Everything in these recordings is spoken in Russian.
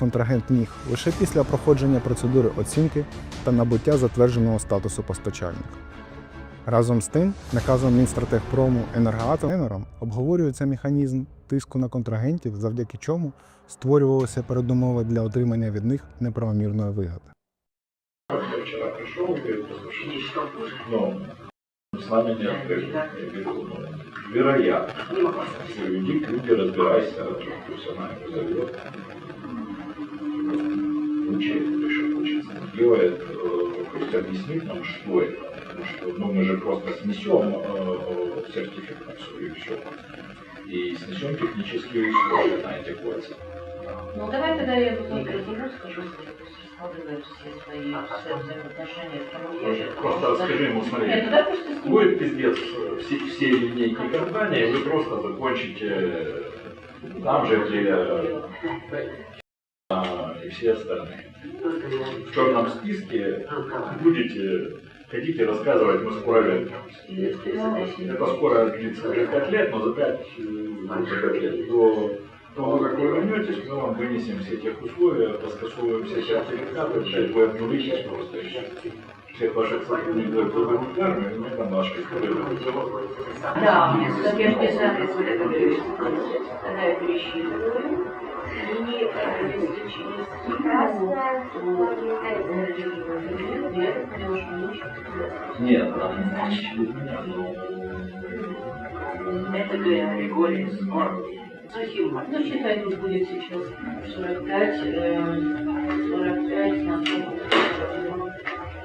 контрагент міг лише після проходження процедури оцінки та набуття затвердженого статусу постачальника. Разом з тим, наказом Мінстратегпрому енергоатом «Енером» обговорюється механізм тиску на контрагентів, завдяки чому створювалися передумови для отримання від них неправомірної вигоди. Вчера пришел и говорит, послушай, ну, с не ну, вероятно. Люде, разбирайся, пусть она его зовет. Ничего, пришел, честно, делает, э, пусть объяснит нам, что это. Потому что ну, мы же просто снесем э, э, сертификацию и все. И снесем технические условия на эти кольца. Ну давай тогда я тут не разложу, скажу, складывают все свои взаимоотношения с кому Просто скажи ему, смотри, Нет, ну. Будет пиздец э, все, все линейки компании, вы просто закончите там же, где все остальные. В черном списке будете, хотите рассказывать, мы скоро вернемся. Это скоро длится уже 5 лет, но за 5, за 5 лет до того, как вы вернетесь, мы вам вынесем все тех условия, раскасовываем все сертификаты, блядь, вы обнулитесь просто все. Всех ваших сотрудников в армию, мы там наш Да, так я же это говорю. Тогда я пересчитываю. Нет. Это Григорий Скорб. Зохим, ну считай, тут будет сейчас 45, э, 45 на 40.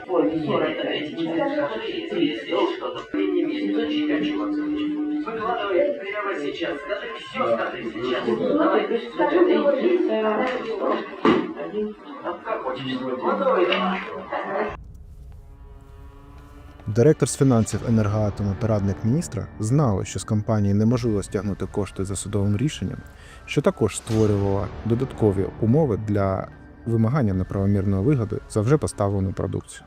Ой, 45, не знаю, 704. Выкладывай прямо сейчас. Скажи все, скажи сейчас. Давай, то есть это один. Как хочешь. Выкладывай. Директор з фінансів енергоатому та радник міністра знали, що з компанії неможливо стягнути кошти за судовим рішенням, що також створювало додаткові умови для вимагання неправомірної вигоди за вже поставлену продукцію.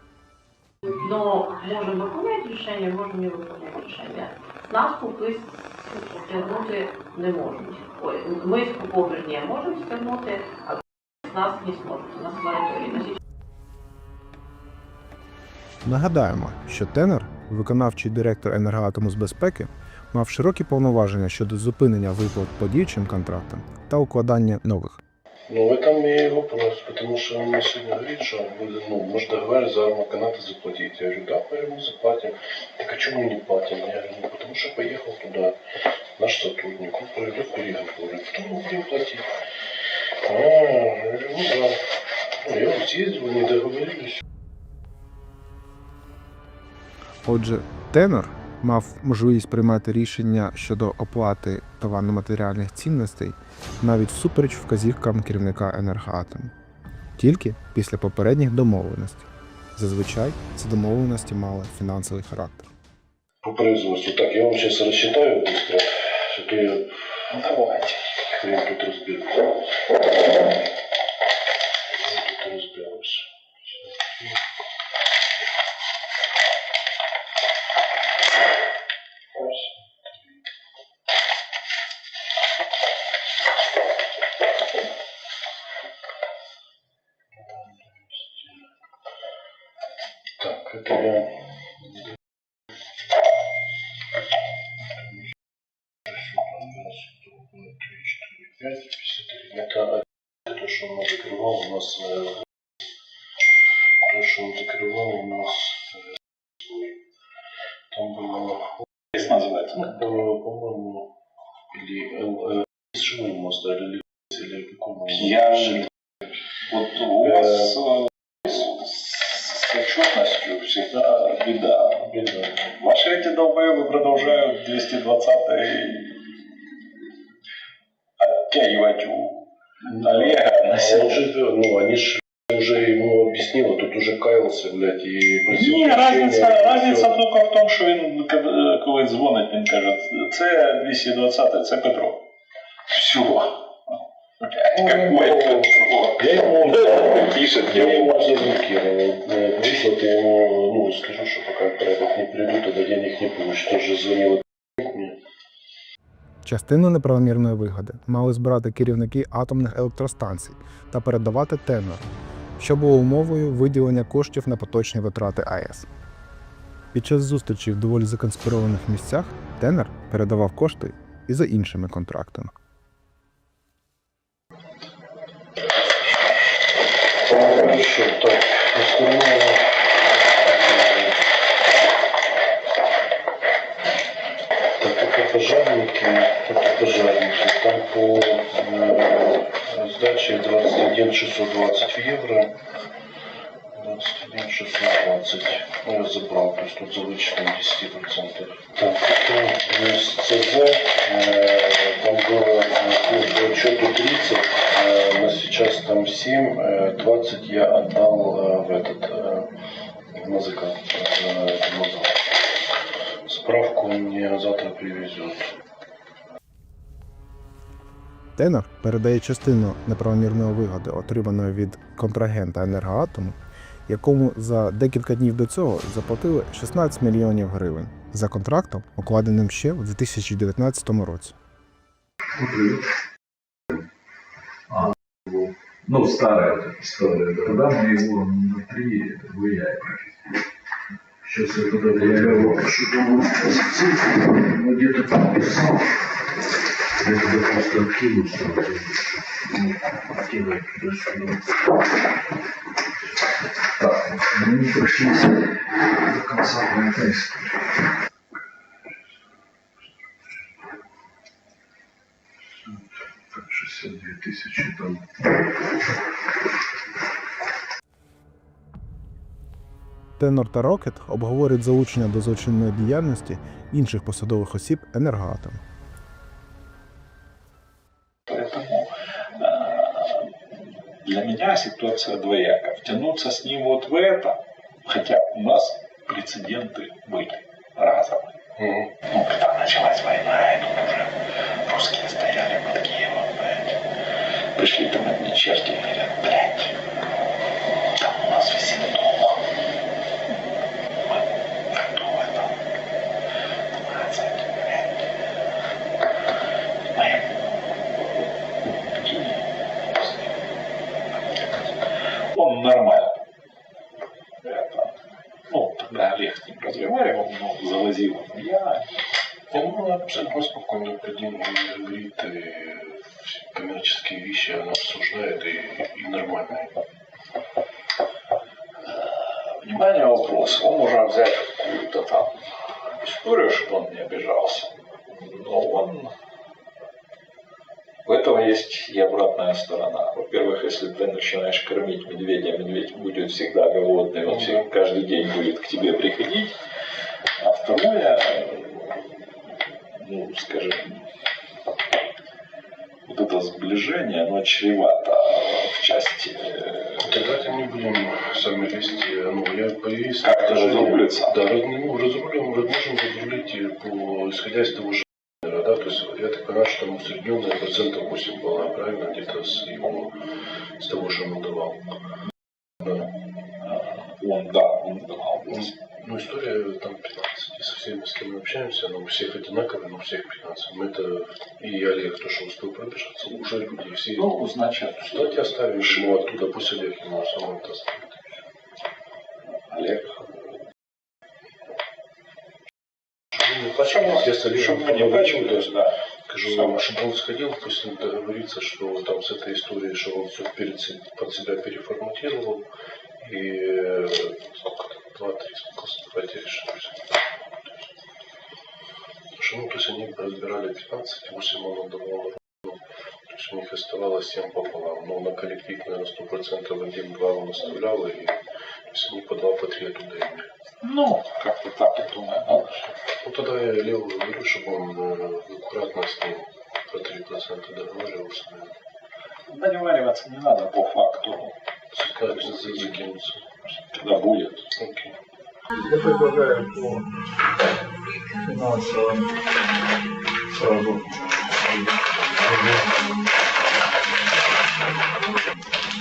Но можем выполнять решение, можем не выполнять решение. Нас купи стягнути не можуть. Ой, ми з купов, можемо стягнути, а нас не зможуть. Нас мораторій. На Нагадаємо, що Тенер, виконавчий директор енергоатому з безпеки, мав широкі повноваження щодо зупинення виплат по діючим контрактам та укладання нових. Ну, в этом и вопрос, потому что он мне сегодня говорит, что он будет, ну, может договаривать за армаканата заплатить. Я говорю, да, мы ему заплатим. Так а чему мы не платим? Я говорю, ну, потому что поехал туда наш сотрудник, он проведет переговоры, потом мы будем платить. А, я говорю, ну да. Ну, я вот съездил, не договорились. Отже, Тенор мав можливість приймати рішення щодо оплати товарно-матеріальних цінностей навіть всупереч вказівкам керівника енергоатому, тільки після попередніх домовленостей. Зазвичай ці домовленості мали фінансовий характер. По производству. Так, я вам сейчас рассчитаю быстро, чтобы я... Ну, давайте. Я тут разберусь. Так, отчетностью всегда беда. Беда. Ваши эти долбоебы продолжают 220 оттягивать у Олега на А он себя. же, ну, они же уже ему объяснил, а тут уже каялся, блядь, и просил Ні, прощения, разниця, и разниця всё. тільки в тому, що він коли- коли дзвонить, він каже, це 220, це Петро. Все. Какой? Я ему пишет, я ему аж заблокировал. я ему, ну, скажу, что пока порядок не придут, тогда денег не получит. Он же звонил. Частину неправомірної вигоди мали збирати керівники атомних електростанцій та передавати тенор, що було умовою виділення коштів на поточні витрати АЕС. Під час зустрічі в доволі законспірованих місцях тенер передавав кошти і за іншими контрактами. Хорошо, так, остальное. Так, это пожарники, это пожарники. Там по э, сдаче 21 620 евро. 21 620. Ну, я забрал, то есть тут за вычетом 10%. Так, это э, с ЦЗ, э, там было э, по отчету 30, э, но сейчас там 7, э, 20 я отдал э, в этот, э, в музыкант, э, в музыку. Справку он мне завтра привезет. Тенор передає частину неправомірної вигоди, отриманої від контрагента енергоатому, якому за декілька днів до цього заплатили 16 мільйонів гривень за контрактом, укладеним ще у 2019 році. Ну, старая эта история. Тогда мы его внутри это, влияем. Сейчас я тогда я его пишу, думаю, ну, где-то там писал. Я тогда просто откину сразу. мы не пришли до конца этой истории. Так, 62 тысячи там. Тенор та Рокет обговорюють залучення до злочинної діяльності інших посадових осіб енергоатому. Для меня ситуация двояка. Втянуться с ним вот в это, хотя у нас прецеденты были разовые. Мгм. Ну, когда началась война, и тут уже русские стояли под Киевом, блядь. Пришли там одни черти и говорят, блядь, там у нас висит он нормально. Это, ну, тогда Олег с ним разговаривал, но завозил он я. Он абсолютно спокойно деньги говорит, и коммерческие вещи она обсуждает, и, и нормально. Внимание, вопрос. Он может взять какую-то там историю, чтобы он не обижался. Но он... У этого есть и обратная сторона. Во-первых, если ты начинаешь кормить медведя, медведь будет всегда голодный, он всегда, каждый день будет к тебе приходить. А второе, э, ну, скажем, вот это сближение, оно чревато в части э, Давайте не будем сами лезть. Ну, я боюсь... Как разрулиться? Да, раз- ну, разрулим, мы можем разрулить и по, исходя из того же усредненная процентов 8 была, правильно, где-то с его, с того, что он давал. Да. он, да, он давал Ну, Ну, история там 15. И со всеми, с кем мы общаемся, она у всех одинаковая, но у всех 15. Мы это, и Олег, то, что успел пробежаться, уже люди все. Ну, значит, Давайте оставим ему оттуда, пусть Олег ему сам это оставит. Олег. Я с Олегом Чтобы не бачились, да. Скажу он сходил, пусть он договорится, что там с этой историей, что он все перед, под себя переформатировал. И э, сколько там, два-три, давайте решим. Ну, то есть они разбирали 15, 8 он отдавал то есть у них оставалось 7 пополам. Но на коллектив, наверное, 100% один-два он оставлял, и по два, по три оттуда имели. Ну, как-то так, я думаю, надо. Ну тогда я Леву говорю, чтобы он э, аккуратно с ним по 3% договаривался. наверное. Договариваться не надо по факту, Как за- за- закинуться. когда будет. Окей. Я предлагаю по финансовым сразу.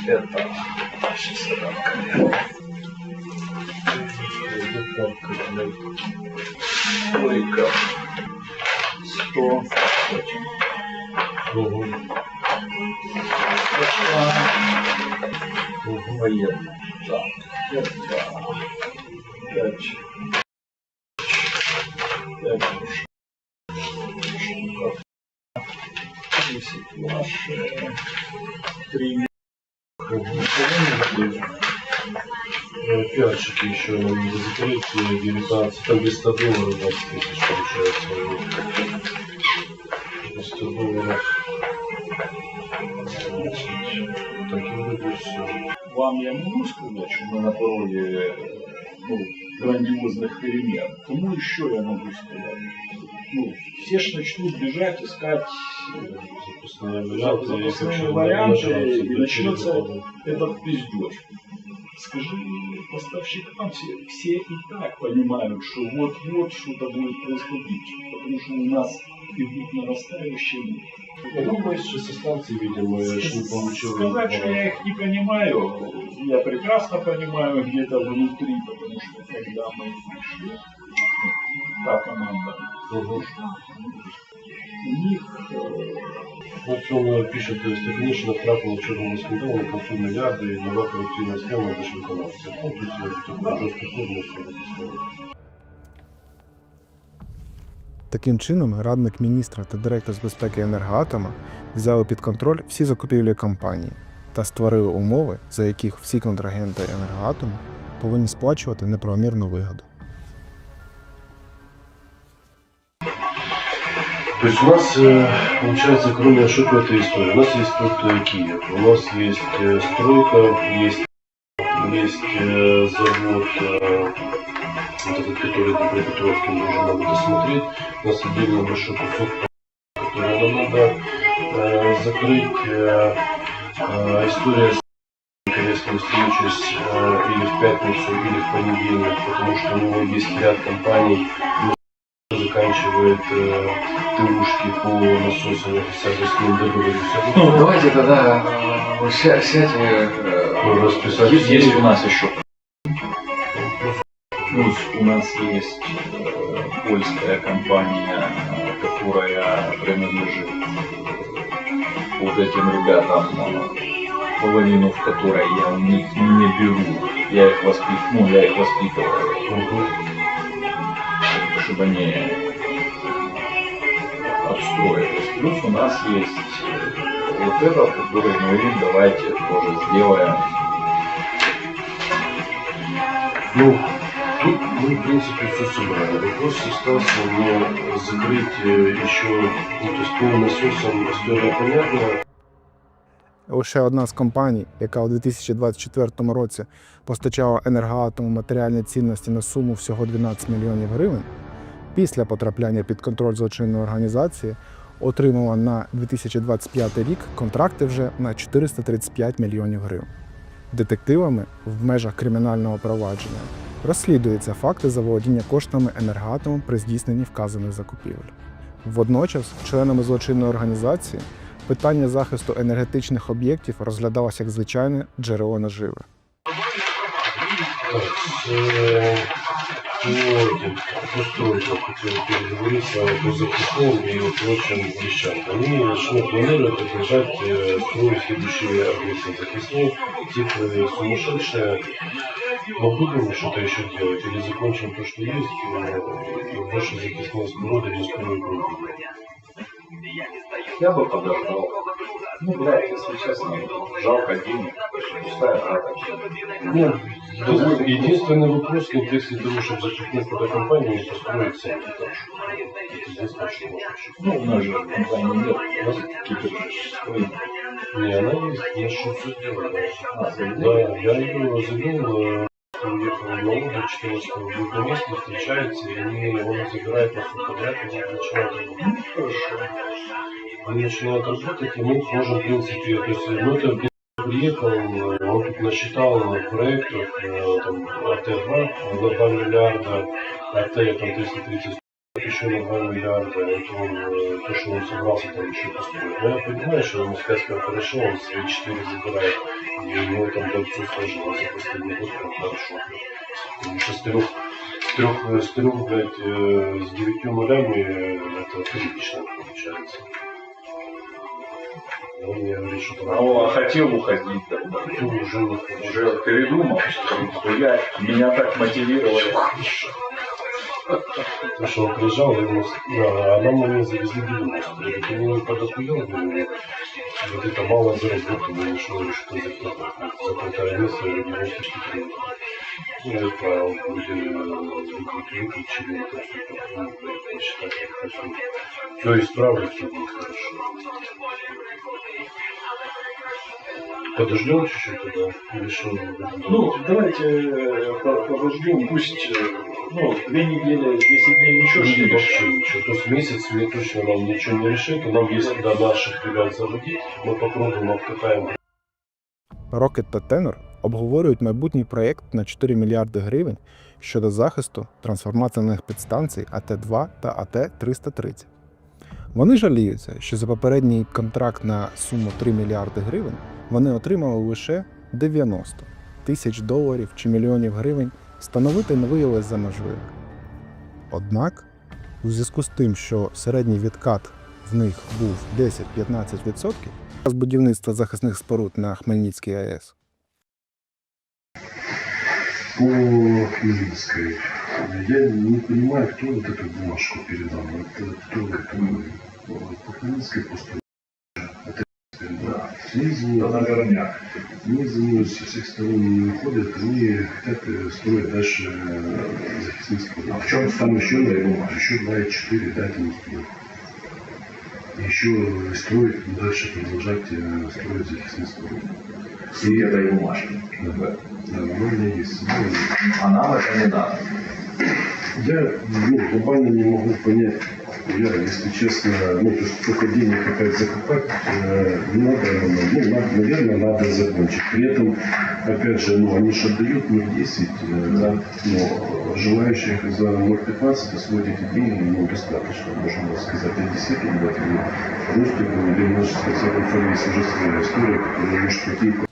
Это шестидесятка. Тройка. 100. Мгм. Пошла военная. Так, это пять. Пять штук. Десять наши. Три. Пиарщики еще надо закрыть, э, 19, там без 100 долларов 20 тысяч получается. Без 100 долларов. 20. Так и будет все. Вам я могу сказать, что мы на пороге ну, грандиозных перемен. Кому еще я могу сказать? Ну, все ж начнут бежать, искать э, Запасные варианты. запасные варианты, и начнется этот пиздеж. Скажи поставщикам, все, все и так понимают, что вот-вот что-то будет происходить, потому что у нас идут нарастающие. Ну, мы еще со станции видим, мы ж не получили. Сказать, что я их не понимаю, я прекрасно понимаю где-то внутри, потому что когда мы пришли, та команда, Мгм. Он пишет, то есть технічно трапило чорному скандалу на концу мільярди і корупційна схема за виконавця. Ну, тут жорстко форму. Таким чином, радник міністра та директор з безпеки енергоатома взяли під контроль всі закупівлі компанії та створили умови, за яких всі контрагенти енергоатому повинні сплачувати неправомірну вигоду. То есть у нас, э, получается, кроме ошибок этой истории, у нас есть тут Киев, у нас есть э, стройка, есть, есть э, завод, вот этот, который мы уже надо досмотреть. У нас отдельно большой кусок, который нам надо закрыть. История с если э, или в пятницу, или в понедельник, потому что у него есть ряд компаний, заканчивает э, ТУшки по насосам, ним договорюсь. Ну, давайте тогда э, ся- сядь вы, э, Ну, расписать есть, есть у нас еще плюс у нас есть э, польская компания, э, которая принадлежит э, вот этим ребятам, э, половину в которой я у них не беру. Я их воспитываю, ну, я их воспитываю, Мгм. чтобы они отстроились. Плюс у нас есть э, вот этот, который мы говорим, давайте тоже сделаем. Ну, тут мы, в принципе, все собрали. Вопрос остался мне закрыть э, еще, ну, то есть по насосам история понятна. Лише одна з компаній, яка у 2024 році постачала енергоатому матеріальні цінності на суму всього 12 мільйонів гривень, після потрапляння під контроль злочинної організації отримала на 2025 рік контракти вже на 435 мільйонів гривень. Детективами в межах кримінального провадження розслідуються факти заволодіння коштами енергоатомом при здійсненні вказаних закупівель. Водночас, членами злочинної організації питання захисту енергетичних об'єктів розглядалося як звичайне джерело наживи. Так, с, э, по этим, по стройкам хотел переговорить вами по запускам и прочим вещам. Они начнут планировать продолжать э, строить следующие объекты записные. Цифры сумасшедшие. Мы будем что-то еще делать или закончим то, что есть, э, и больше записные споруды не будем. Я бы подождал. Ну, блядь, если честно, жалко денег. Пустая трата. Нет, ну, единственный вопрос в контексте того, чтобы запихнуть туда компанию и построить сам этаж. Это единственное, что можно сейчас. Ну, у нас же компании нет. У нас какие-то. Не, она есть, я что все сделала. А, завели? Да, я ее завел, э, уехал в налоги 14 в место, встречается, и они, он забирает нас подряд, и начинает работать. Хорошо. Он начинает работать, мы сможем, в принципе, то есть, ну, это приехал, э, он тут насчитал проектов, э, там, АТ-2 на 2 миллиарда, АТ, там, 330 еще на 2 миллиарда, это он, э, то, что он собрался там еще построить. Но я понимаю, что ему сказка хорошо, он свои 4 забирает, и у него там там все сложилось, за последний год прям хорошо. Ему шестерых трех, с трех, блядь, э, с девятью нулями это прилично получается. И Он мне говорит, что там Ну, а хотел уходить тогда. ну, уже. Уже передумал, что я, меня так мотивировали. Потому что он приезжал, и ему, а, нам меня завезли 90. Я говорю, не подохуел, вот это мало заработано, и что, что? За полтора месяца я говорю, 94 километра. Ну, я отправил, люди э, выключили, так что ну, блядь, посчитать как хочу. Все исправлю, все будет хорошо. Подождем чуть-чуть тогда? Или что? Ну, давайте э, по- подождем, пусть, э, ну, две недели, 10 дней ничего ж не Вообще решит. ничего. То есть месяц мне точно нам ничего не решит. И нам есть куда наших ребят заводить. Мы попробуем обкатаем та Tenor обговорюють майбутній проєкт на 4 мільярди гривень щодо захисту трансформаторних підстанцій АТ-2 та АТ-330. Вони жаліються, що за попередній контракт на суму 3 мільярди гривень вони отримали лише 90 тисяч доларів чи мільйонів гривень, встановити не виявилось за можливе. Однак, у зв'язку з тим, що середній відкат в них був 10-15%, з будівництва захисних споруд на Хмельницькій АЕС. По Хмельницкой. Я не понимаю, кто вот эту бумажку передал. Это кто это? По Хмельницкой просто это да. Снизу, наверняк. снизу со всех сторон не выходят, они хотят э, строить дальше э, споруды. А в чем там еще, еще 2,4 дать не успел. Еще строить, дальше продолжать э, строить захисные споруды. И этой бумажки. Да, да, у меня есть. Ну, А нам это не надо. Я ну, глобально не могу понять, я, если честно, ну, то есть только денег опять закупать, э, не надо, ну, надо, наверное, надо закончить. При этом, опять же, ну, они же отдают 0,10, э, да, но желающих за 0,15 освоить эти деньги, ну, достаточно, можно сказать, для десятки, или просто, или, может, в конце концов, есть уже своя история, которая может какие-то